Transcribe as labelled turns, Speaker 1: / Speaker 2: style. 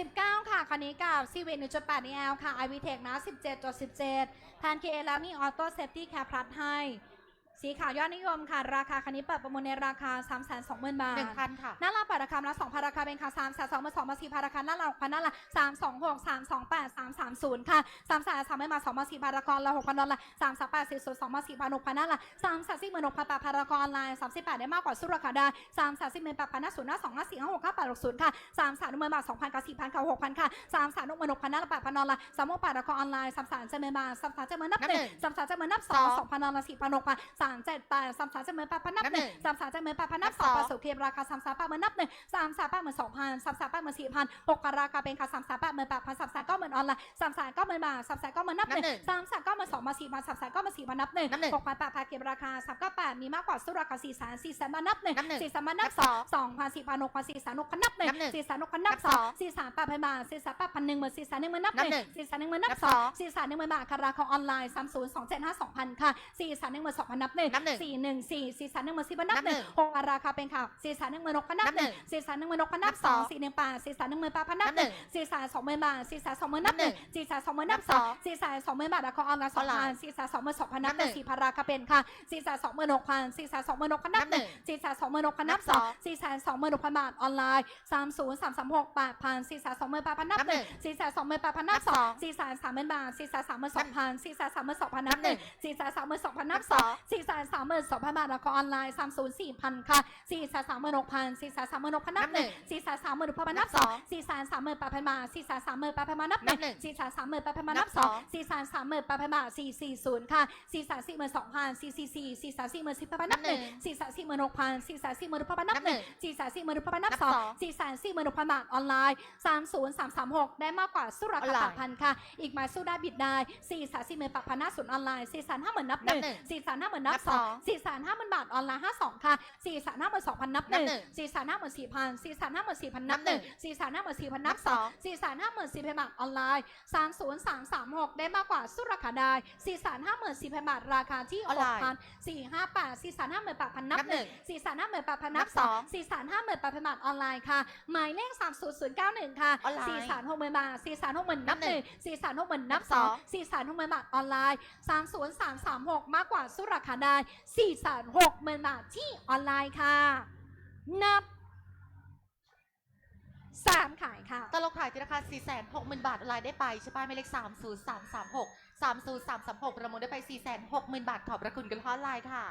Speaker 1: 19 ค่ะ คันนี้กับ c v 1.8 EL ค่ะ i v t e c h นะ17.17 แพนเคแล้วมีออโต้เซฟตี้แคปพลัสให้ สีขาวยอดนิยมค่ะ ราคาคันนี้เปิดประมูลในราคา 320,000 บาท
Speaker 2: หนึ่งพันค่ะ
Speaker 1: หน้าเราเปิดราคาละ2,000ราคาเป็นค่ะ3 3 2 2 2 4พันราคาหน้าเรา6,000หน้าละ3 2 6 3 2 8 3 3 0ค่ะ3 3 3ไม่มา2มา4พันราคาละ6,000ดอลลาร์3 3 8 4 0 2มา4พัน6,000หน้าละ3 3 4 6 0 0 8พันราคาออนไลน์38ได้มากกว่าสู้ราคาได้3 3 4 8พันหน้า0หน้า2หน้า4หน้า6 5 8 6 0ค่ะ3 3 1 0 0 0บาท2,000กับ4,000ค่ะ6,000ค่ะ3 3 1 6 0 0 0หน้าละ8,000ดอลลาร์3 6 8ราคาออนไลน์3 3 7 0 0 0บาท3 3 7 0 0 0นับ
Speaker 2: นับหนึ่ง
Speaker 1: 1 3 3 7 0 0 0นับ
Speaker 2: สอง
Speaker 1: 2 2,000ดอลลาร์4,000 6,000 3 7 8 3 3 7 0 0 0 8,000นับ
Speaker 2: นับหนึ่ง
Speaker 1: 1 3 3 7 0 0 0 8,000นับ
Speaker 2: นับสอง
Speaker 1: 2สุเทียบราคา3 3 8 0 0 0นับ1 3 3 8 0 0 0 2,000 3 3 8 0 0 0 4,000 6,000ราคาเป็นค่ะ3 3 8 0 0 0 8,000 3 3 9 0 0 0ออนไลน์3 3 9 0 0 0บาท3 3 9 0 0นับ
Speaker 2: นับหนึ่ง
Speaker 1: 1 3 3 9 0 0 2มา4,000 3 3 9 0 0 4,000นับ
Speaker 2: นับหนึ่
Speaker 1: 1
Speaker 2: ง
Speaker 1: 6,000 8,000เก็บราคา3 9 8มีมากกว่าสู้ราคา4 3 4 3มานับ
Speaker 2: นับหนึ่ง
Speaker 1: 1 4 3มานับ
Speaker 2: นับสอง
Speaker 1: 2 2,000 4,000 6,000 4 3 6,000นับ
Speaker 2: นับหนึ่ง
Speaker 1: 1 4 3 6,000นับ
Speaker 2: นับสอง
Speaker 1: 2 4 3 8,000บาท4 3 8,000 1 0 0 0 4 3 1 0 0 0นับ
Speaker 2: นับหนึ่ง
Speaker 1: 1 4 3 1 0 0 0นับ
Speaker 2: นับสอง
Speaker 1: 2 4 3 1 0 0 0บาทค่ะราคาออนไลน์3 0 2 7 5 2,000ค่ะ4 3 1 0 0 2,000นับ
Speaker 2: นับหนึ่ง
Speaker 1: 1 4 1 4 4 3 1 0 0 4,000นับ
Speaker 2: นับหนึ่ง
Speaker 1: 1 6ราคาเป็นค่ะ4 3 1 0 0 0 6,000นับ
Speaker 2: นับหนึ่ง
Speaker 1: 1 4 3 1 0 0 0 6,000นับ
Speaker 2: นับสอง
Speaker 1: 2 4 1 8 4 3 1 8 0 0นับ
Speaker 2: นับหนึ่ง
Speaker 1: 1 4 3 2 0 0 0บาท4 3 2 0 0 0นับ
Speaker 2: นับหนึ่ง
Speaker 1: 1 4 3 2 0 0 0นับ
Speaker 2: นับสอง
Speaker 1: 2 4 3 2 0 0 0บาทราคาออนไลน์
Speaker 2: ออนไลน์
Speaker 1: 2,000 4 3 2 2 0 0นับ
Speaker 2: นับหนึ่ง
Speaker 1: 1 4,000ราคาเป็นค่ะ4 3 2 6 0 0 4 3 2 6 0 0นับ
Speaker 2: นับหนึ่ง
Speaker 1: 1 4 3 2 6 0 0นับ
Speaker 2: นับสอง
Speaker 1: 2 4 3 2 6 0 0บาทออนไลน์3 0 3 3 6 8,000 4 3 2 8,000นับ
Speaker 2: นับหนึ่ง
Speaker 1: 1 4 3 2 8,000นับ
Speaker 2: นับสอง
Speaker 1: 2 4 3 3 0บาท4 3 3 2,000 4 3 3 2,000นับ
Speaker 2: นับหนึ่ง
Speaker 1: 1 4 3 3 2,000นับ
Speaker 2: นับสอง
Speaker 1: 2 4 3 3 2,000บาทราคาออนไลน์3 0 4,000ค่ะ4 3 3 6,000 4 3 3 6,000นับ
Speaker 2: นับหนึ่ง
Speaker 1: 1 4 3 3 6,000นับ
Speaker 2: นับสอง
Speaker 1: 2 4 3 3 8,000บาท4 3 3 8,000บาทนับ
Speaker 2: นับหนึ่ง
Speaker 1: 1 4 3 3 8,000บาทนับ
Speaker 2: นับสอง
Speaker 1: 2 4 3 3 8,000บาท4 4 0ค่ะ4 3 4 2,000 4 4 4 4 3 4 4 8,000นับ
Speaker 2: นับหนึ่ง
Speaker 1: 1 4 3 4 6,000 4 3 4 6,000นับ
Speaker 2: นับหนึ่ง
Speaker 1: 1 4 3 4 6,000นับ
Speaker 2: นับสอง
Speaker 1: 2 4 3 4 6,000บาทออนไลน์3 0 3 3 6ได้มากกว่าสู้รา
Speaker 2: ออนไล
Speaker 1: คา
Speaker 2: น์
Speaker 1: 8,000ค่ะ อีกหมายสู้ได้บิดได้4 3 4 8,000หน้าศูนย์ออนไลน์4 3 5 0,000นับ
Speaker 2: นับหนึ่ง
Speaker 1: 1 4 3 5 0,000นับ
Speaker 2: นับสอง
Speaker 1: 2 4 3 5 0,000บาทออนไลน์52ค่ะ4 3 5 2,000นับ
Speaker 2: นับหนึ่ง
Speaker 1: 1 4 3 5 4,000 4 3 5 4,000นับ
Speaker 2: นับหนึ่ง
Speaker 1: 1 4 3 5 4,000นับ
Speaker 2: นับสอง
Speaker 1: 2 4 3 5 4,000บาทออนไลน์3 0 3 3 6ได้มากกว่าสู้ราคาได้4 3 5 4,000บาทราคาที่
Speaker 2: ออนไลน์
Speaker 1: 6,000 4 5 8 4 3 5 8,000นับ
Speaker 2: นับหนึ่ง
Speaker 1: 1 4 3 5 8,000นับ
Speaker 2: นับสอง
Speaker 1: 2 4 3 5 8,000บาทออนไลน์ค่ะหมายเลข30091ค่ะ
Speaker 2: ออนไลน์
Speaker 1: 4 3 6 0 0 0บาท4 3 6 0 0 0นับ
Speaker 2: นับหนึ่ง
Speaker 1: 1 4 3 6 0 0 0นับ
Speaker 2: นับสอง
Speaker 1: 2 4 3 6 0 0 0บาทออนไลน์30336มากกว่าสู้ราคาได้4 3 6 0 0 0 บาทที่ออนไลน์ค่ะ นับ 3 ขายค่ะ
Speaker 2: ตลกขายที่ราคา 4 6 0 0 0 0 บาทออนไลน์ได้ไปใช่ป้ายหมายเลข3 0 3 3 6 3 0 3 3 6ประมูลได้ไป 4 6 0 0 0 0 บาท ขอบพระคุณกันออนไลน์ค่ะ